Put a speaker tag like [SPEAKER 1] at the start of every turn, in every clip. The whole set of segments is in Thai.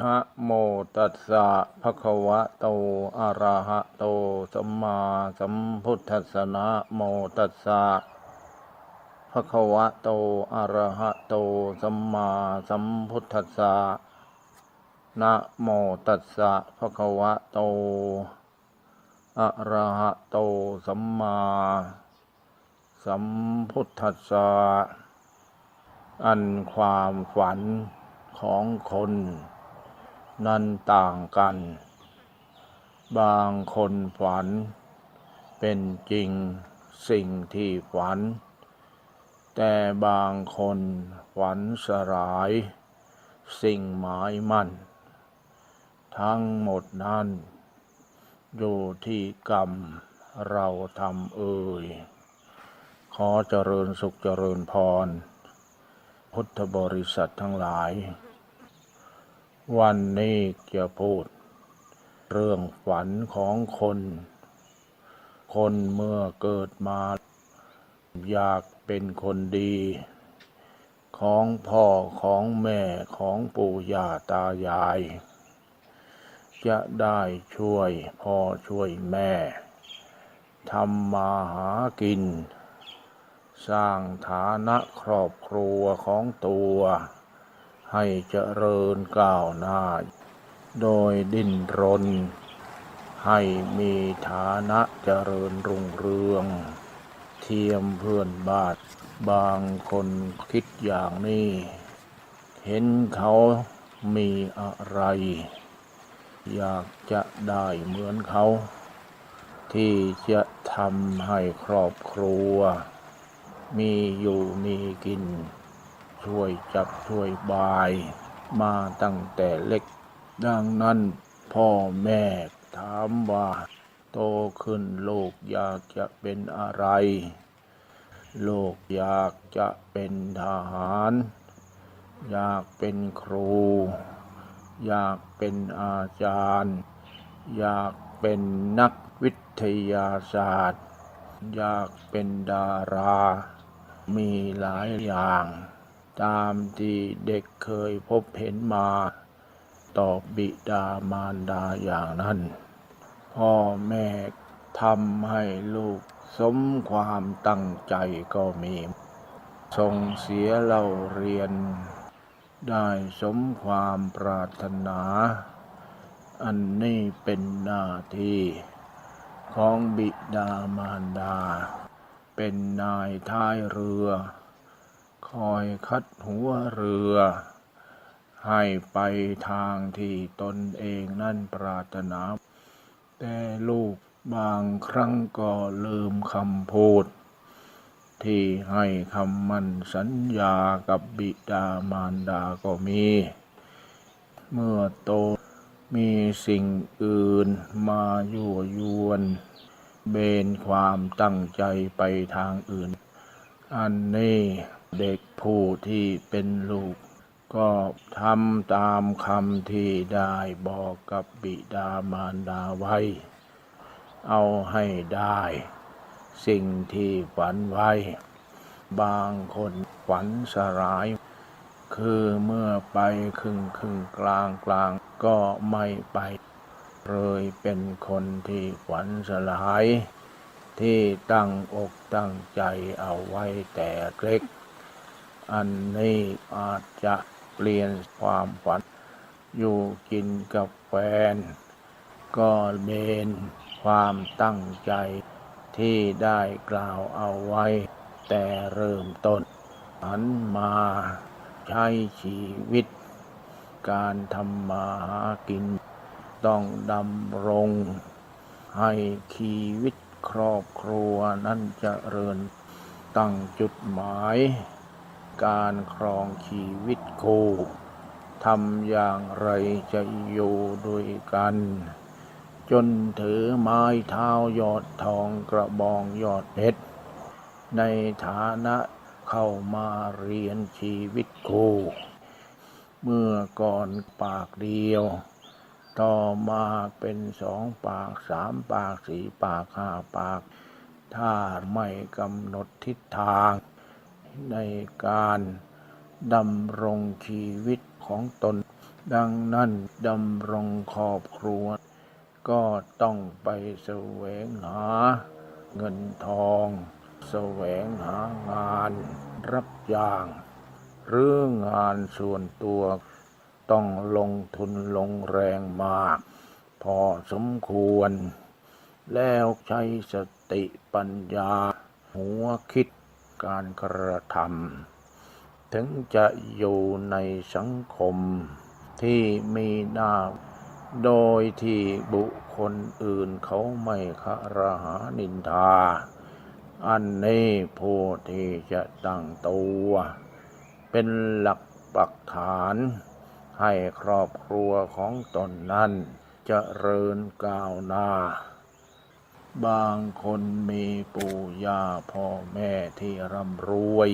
[SPEAKER 1] นะโมตัสสะภะคะวะโตอะระหะโตสัมมาสัมพุทธัสสะนะโมตัสสะภะคะวะโตอะระหะโตสัมมาสัมพุทธัสสะนะโมตัสสะภะคะวะโตอะระหะโตสัมมาสัมพุทธัสสะอันความฝันของคน นั้นต่างกัน บางคนฝัน เป็นจริงสิ่งที่ฝัน แต่บางคนฝันสลาย สิ่งหมายมั่น ทั้งหมดนั้นอยู่ที่กรรมเราทำเอ่ย ขอเจริญสุขเจริญพร พุทธบริษัททั้งหลาย วันนี้จะพูด เรื่องฝันของคน คนเมื่อเกิดมา อยากเป็นคนดี ของพ่อของแม่ของปู่ย่าตายาย จะได้ช่วยพ่อช่วยแม่ทำมาหากิน สร้างฐานะครอบครัวของตัว ให้เจริญก้าวหน้า โดยดิ้นรน ให้มีฐานะเจริญรุ่งเรือง เทียมเพื่อนบานบางคนคิดอย่างนี้ เห็นเขามีอะไร อยากจะได้เหมือนเขา ที่จะทำให้ครอบครัว มีอยู่มีกิน ช่วยจับช่วยบาย มาตั้งแต่เล็ก ดังนั้นพ่อแม่ถามว่า โตขึ้นโลกอยากจะเป็นอะไร โลกอยากจะเป็นทหาร อยากเป็นครู อยากเป็นอาจารย์ อยากเป็นนักวิทยาศาสตร์ อยากเป็นดารา มีหลายอย่าง ตามที่เด็กเคยพบเห็นมา ตอบบิดามารดาอย่างนั้น พ่อแม่ทำให้ลูกสมความตั้งใจก็มีส่งเสียเราเรียน ได้สมความปรารถนา อันนี้เป็นหน้าที่ของบิดามารดา เป็นนายท้ายเรือ คอยคัดหัวเรือ ให้ไปทางที่ตนเองนั่นปรารถนา แต่ลูกบางครั้งก็ลืมคำพูด ที่ให้คำมั่นสัญญากับบิดามารดาก็มี เมื่อโตมีสิ่งอื่นมายั่วยวน เบนความตั้งใจไปทางอื่น อันนี้ เด็กผู้ที่เป็นลูก ก็ทำตามคำที่ได้บอกกับบิดามารดาไว้ เอาให้ได้ สิ่งที่ฝันไว้ บางคนฝันสลาย คือเมื่อไปครึ่งครึ่งกลางกลางก็ไม่ไปเลยเป็นคนที่ฝันสลาย ที่ตั้งอกตั้งใจเอาไว้แต่เล็ก อันนี้อาจจะเปลี่ยนความฝัน อยู่กินกับแฟน ก็เบนความตั้งใจที่ได้กล่าวเอาไว้ แต่เริ่มต้นหันมาใช้ชีวิต การทำมาหากิน ต้องดำรง ให้ชีวิตครอบครัวนั้นเจะเริญตั้งจุดหมาย การครองชีวิตคู่ทำอย่างไรจะอยู่ด้วยกัน จนถือไม้เท้ายอดทองกระบองยอดเพชรในฐานะเข้ามาเรียนชีวิตคู่เมื่อก่อนปากเดียวต่อมาเป็นสองปากสามปากสี่ปากห้าปาก ถ้าไม่กำหนดทิศทาง ในการดำรงชีวิตของตน ดังนั้นดำรงครอบครัว ก็ต้องไปแสวงหาเงินทอง แสวงหางานรับจ้าง หรืองานส่วนตัวต้องลงทุนลงแรงมาก พอสมควร แล้วใช้สติปัญญา หัวคิด การกระทำถึงจะอยู่ในสังคมที่มีหน้าโดยที่บุคคลอื่นเขาไม่คารหานินทา อันนี้ผู้ที่จะตั้งตัว เป็นหลักปักฐาน ให้ครอบครัวของตนนั้นเจริญก้าวหน้า บางคนมีปู่ย่าพ่อแม่ที่ร่ำรวย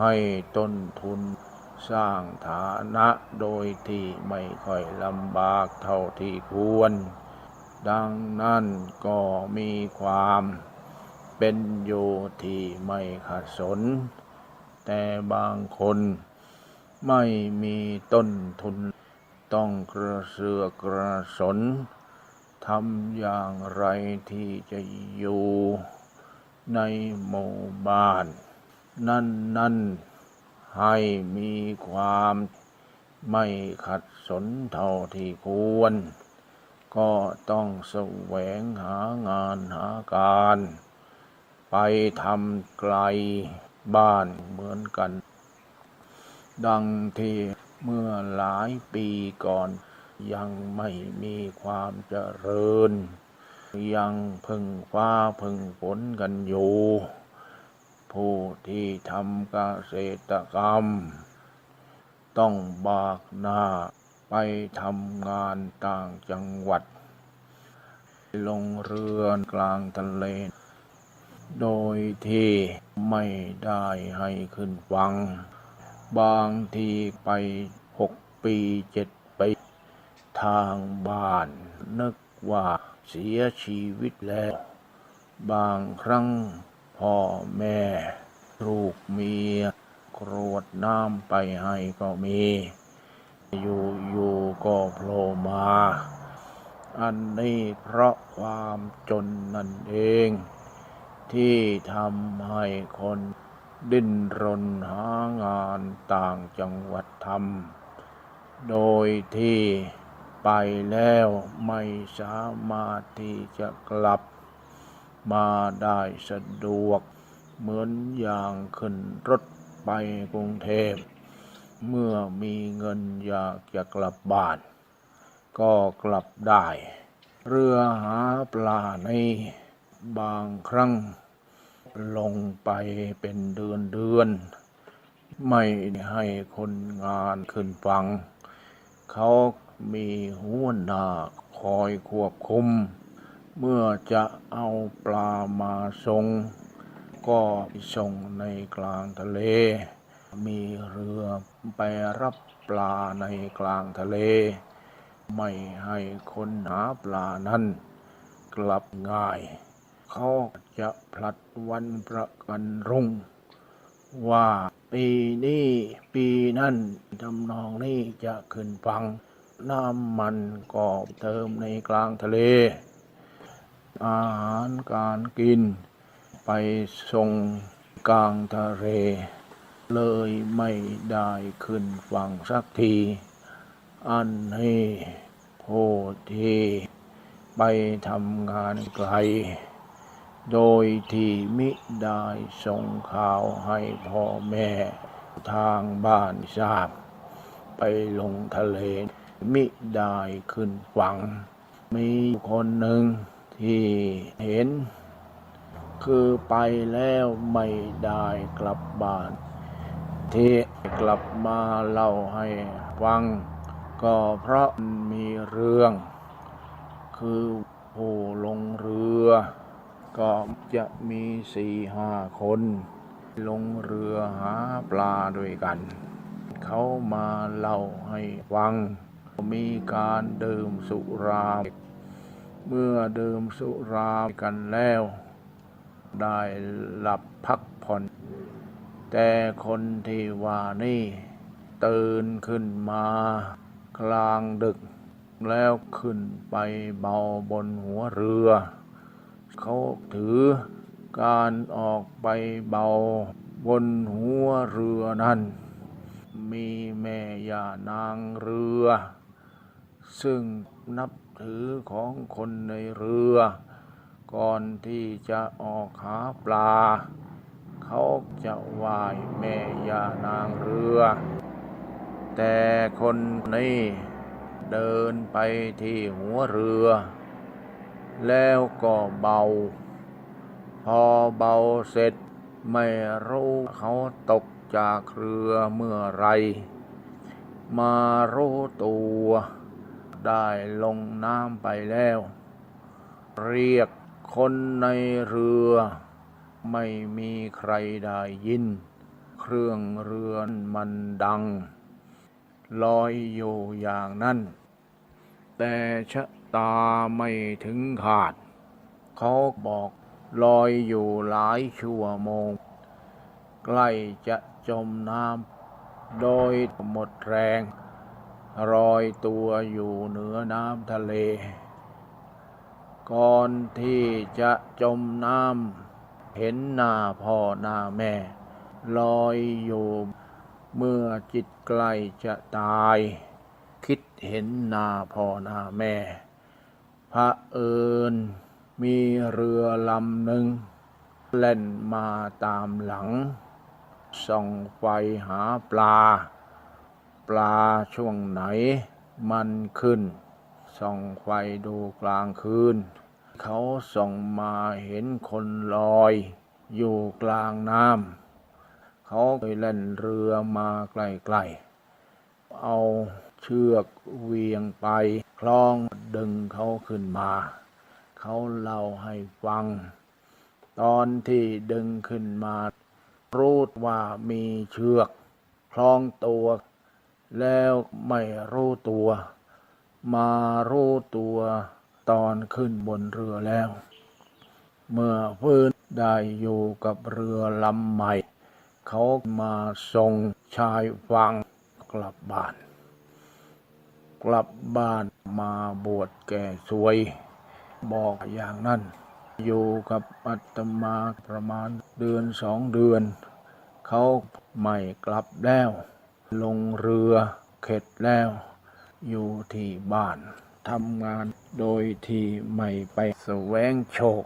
[SPEAKER 1] ให้ต้นทุนสร้างฐานะโดยที่ไม่ค่อยลำบากเท่าที่ควร ดังนั้นก็มีความเป็นอยู่ที่ไม่ขัดสน แต่บางคนไม่มีต้นทุนต้องกระเสือกกระสน ทำอย่างไรที่จะอยู่ในหมู่บ้าน นั่นนั่นให้มีความไม่ขัดสนเท่าที่ควร ก็ต้องแสวงหางานหาการ ไปทำไกลบ้านเหมือนกัน ดังที่เมื่อหลายปีก่อน ยังไม่มีความเจริญ ยังพึ่งฟ้าพึ่งฝนกันอยู่ ผู้ที่ทำเกษตรกรรม ต้องบากหน้าไปทำงานต่างจังหวัด ลงเรือนกลางทะเล โดยที่ไม่ได้ให้ขึ้นฟัง บางทีไปหกปีเจ็ด ทางบ้าน นึกว่าเสียชีวิตแล้ว บางครั้งพ่อแม่ลูกเมียกรวดน้ำไปให้ก็มี อยู่อยู่ก็โผล่มา อันนี้เพราะความจนนั่นเอง ที่ทำให้คนดิ้นรนหางานต่างจังหวัดทำโดยที่ ไปแล้วไม่สามารถที่จะกลับมาได้สะดวก เหมือนอย่างขึ้นรถไปกรุงเทพ เมื่อมีเงินอยากจะกลับบ้าน ก็กลับได้ เรือหาปลาในบางครั้ง ลงไปเป็นเดือนเดือน ไม่ให้คนงานขึ้นฟัง เขา มีหัวหน้าคอยควบคุม เมื่อจะเอาปลามาส่ง ก็ส่งในกลางทะเล มีเรือไปรับปลาในกลางทะเล ไม่ให้คนหาปลานั้น กลับง่าย เขาจะผลัดวันประกันรุ่ง ว่าปีนี้ปีนั้นทำนองนี้จะขึ้นฟัง น้ำมันก็เติมในกลางทะเล อาหารการกิน ไปส่งกลางทะเล เลยไม่ได้ขึ้นฝั่งสักที อันนี้ผู้ที่ไปทำงานไกล โดยที่มิได้ส่งข่าวให้พ่อแม่ทางบ้านทราบ ไปลงทะเล มิได้ขึ้นฝั่ง มีคนหนึ่งที่เห็น คือไปแล้วไม่ได้กลับบ้าน ที่กลับมาเล่าให้ฟัง ก็เพราะมีเรื่อง คือผู้ลงเรือ ก็จะมีสี่ห้าคน ลงเรือหาปลาด้วยกัน เขามาเล่าให้ฟัง มีการดื่มสุรา เมื่อดื่มสุรากันแล้ว ได้หลับพักผ่อน แต่คนที่ว่านี่ตื่นขึ้นมา กลางดึก แล้วขึ้นไปเบาบนหัวเรือ เขาถือการออกไปเบาบนหัวเรือนั้น มีแม่ย่านางเรือ ซึ่งนับถือของคนในเรือ ก่อนที่จะออกหาปลา เขาจะไหว้แม่ยานางเรือ แต่คนนี้เดินไปที่หัวเรือ แล้วก็เบา พอเบาเสร็จไม่รู้เขาตกจากเรือเมื่อไร มารู้ตัว ได้ลงน้ำไปแล้ว เรียกคนในเรือ ไม่มีใครได้ยิน เครื่องเรือนมันดัง ลอยอยู่อย่างนั้น แต่ชะตาไม่ถึงขาด เขาบอกลอยอยู่หลายชั่วโมง ใกล้จะจมน้ำโดยหมดแรง รอยตัวอยู่เหนือน้ำทะเล ก่อนที่จะจมน้ำเห็นหน้าพ่อหน้าแม่ ลอยอยู่เมื่อจิตใกล้จะตาย คิดเห็นหน้าพ่อหน้าแม่ พระเอิญมีเรือลำหนึ่งเล่นมาตามหลัง ส่องไฟหาปลา ปลาช่วงไหนมันขึ้น ส่องไฟดูกลางคืน เขาส่องมาเห็นคนลอย อยู่กลางน้ำเขาไปเล่นเรือมาใกล้ๆเอาเชือกเวียงไป คล้องดึงเขาขึ้นมา เขาเล่าให้ฟัง ตอนที่ดึงขึ้นมา รู้ว่ามีเชือกคล้องตัว แล้วไม่รู้ตัว มารู้ตัวตอนขึ้นบนเรือแล้ว เมื่อฟื้นได้อยู่กับเรือลำใหม่ เขามาส่งชายฟังกลับบ้าน กลับบ้านมาบวชแก่สวย บอกอย่างนั้น อยู่กับอาตมาประมาณเดือนสองเดือน เขาไม่กลับแล้ว ลงเรือเข็ดแล้ว อยู่ที่บ้านทำงานโดยที่ไม่ไปแสวงโชค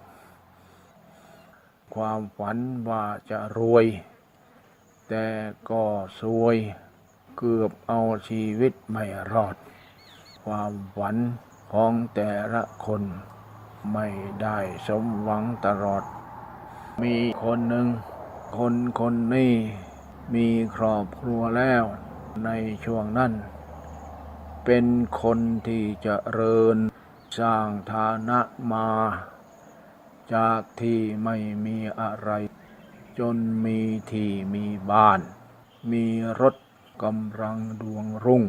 [SPEAKER 1] ความฝันว่าจะรวย แต่ก็ซวย เกือบเอาชีวิตไม่รอด ความฝันของแต่ละคนไม่ได้สมหวังตลอด มีคนหนึ่ง คนคนนี้ มีครอบครัวแล้วในช่วงนั้น เป็นคนที่เจะเริญสร้างฐานะมา จากที่ไม่มีอะไร จนมีที่มีบ้าน มีรถกำลังดวงรุ่ง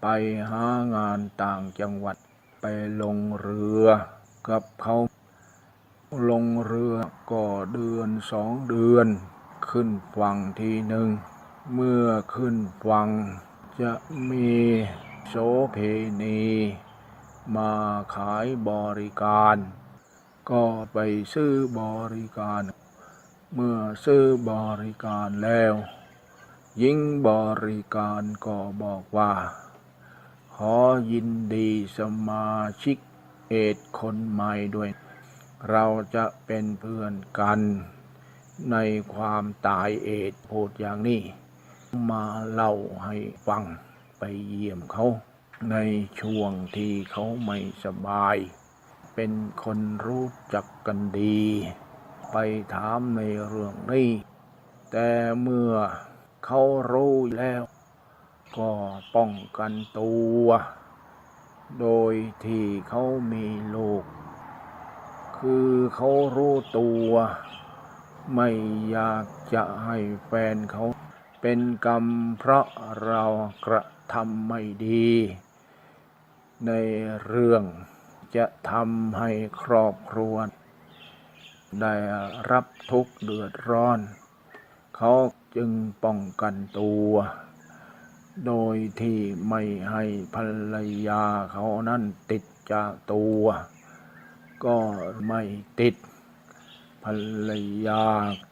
[SPEAKER 1] ไปหางานต่างจังหวัดไปลงเรือกับเขาลงเรือก็เดือนสองเดือน ขึ้นฝั่งทีหนึ่ง เมื่อขึ้นฝั่งจะมีโสเพณี มาขายบริการ ก็ไปซื้อบริการ เมื่อซื้อบริการแล้วยิ่งบริการก็บอกว่า ขอยินดีสมาชิกเอดคนใหม่ด้วย เราจะเป็นเพื่อนกัน ในความตายเอดพูดอย่างนี้ มาเล่าให้ฟังไปเยี่ยมเขาในช่วงที่เขาไม่สบาย เป็นคนรู้จักกันดี ไปถามในเรื่องนี้ แต่เมื่อเขารู้แล้ว ก็ป้องกันตัว โดยที่เขามีลูก คือเขารู้ตัว ไม่อยากจะให้แฟนเขาเป็นกรรมเพราะเรากระทำไม่ดี ในเรื่องจะทำให้ครอบครัว ได้รับทุกข์เดือดร้อน เขาจึงป้องกันตัว โดยที่ไม่ให้ภรรยาเขานั้นติดจากตัว ก็ไม่ติด รรยา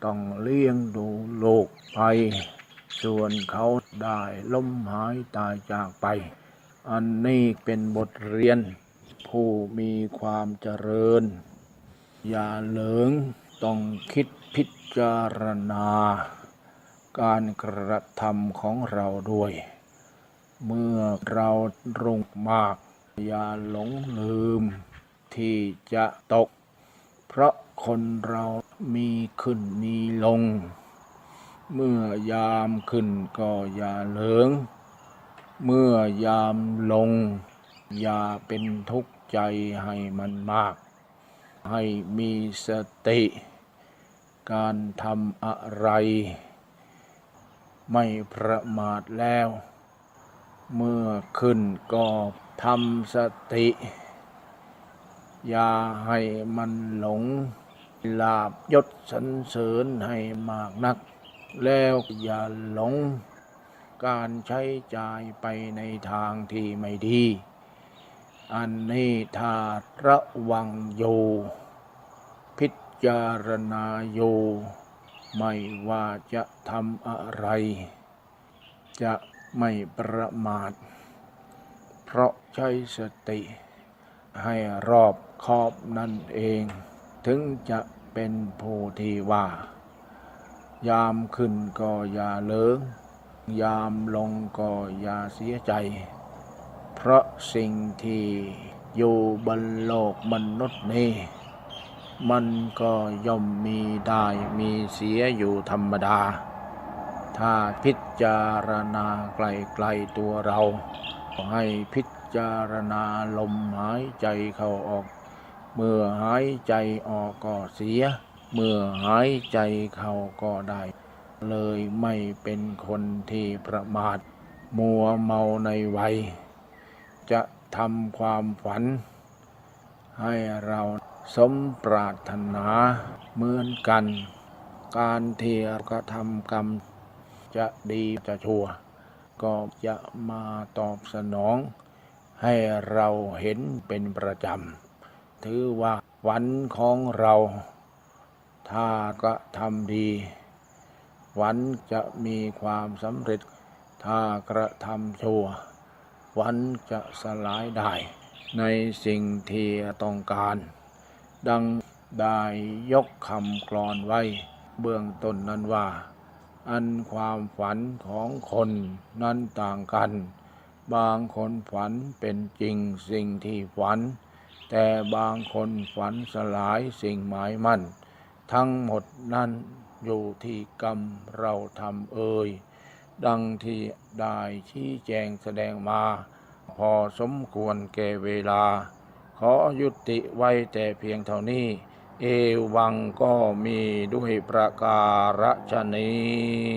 [SPEAKER 1] ต้องเลี้ยงดูลูกไป ส่วนเขาได้ล้มหายตายจากไป อันนี้เป็นบทเรียน ผู้มีความเจริญ อย่าเหลิงต้องคิดพิจารณา การกระทำของเราด้วย เมื่อเรารุ่งมาก อย่าหลงลืมที่จะตก เพราะ คนเรามีขึ้นมีลง เมื่อยามขึ้นก็อย่าเหลิงเมื่อยามลง อย่าเป็นทุกข์ใจให้มันมาก ให้มีสติ การทำอะไร ไม่ประมาทแล้ว เมื่อขึ้นก็ทำสติ อย่าให้มันหลง ลาบยศสรรเสริญให้มากนัก แล้วอย่าหลงการใช้จ่ายไปในทางที่ไม่ดี อันนี้ถ้าระวังอยู่พิจารณาอยู่ไม่ว่าจะทำอะไร จะไม่ประมาท เพราะใช้สติให้รอบคอบนั่นเอง ถึงจะเป็นผู้ที่ว่า ยามขึ้นก็อย่าเลิง ยามลงก็อย่าเสียใจ เพราะสิ่งที่อยู่บนโลกมนุษย์นี้ มันก็ย่อมมีได้มีเสียอยู่ธรรมดา ถ้าพิจารณาไกลๆตัวเรา ให้พิจารณาลมหายใจเข้าออก เมื่อหายใจออกก็เสีย เมื่อหายใจเข้าก็ได้ เลยไม่เป็นคนที่ประมาท มัวเมาในวัย จะทำความฝัน ให้เราสมปรารถนาเหมือนกัน การเที่กระทำกรรม จะดีจะชั่ว ก็จะมาตอบสนอง ให้เราเห็นเป็นประจำ ถือว่าวันของเรา ถ้ากระทำดี วันจะมีความสำเร็จ ถ้ากระทำชั่ว วันจะสลายได้ ในสิ่งที่ต้องการ ดังได้ยกคำกลอนไว้ เบื้องต้นนั้นว่า อันความฝันของคนนั้นต่างกัน บางคนฝันเป็นจริงสิ่งที่ฝัน แต่บางคนฝันสลายสิ่งหมายมั่น ทั้งหมดนั้นอยู่ที่กรรมเราทำเอ่ยดังที่ได้ชี้แจงแสดงมา พอสมควรแก่เวลา ขอยุติไว้แต่เพียงเท่านี้ เอวังก็มีด้วยประการฉนี้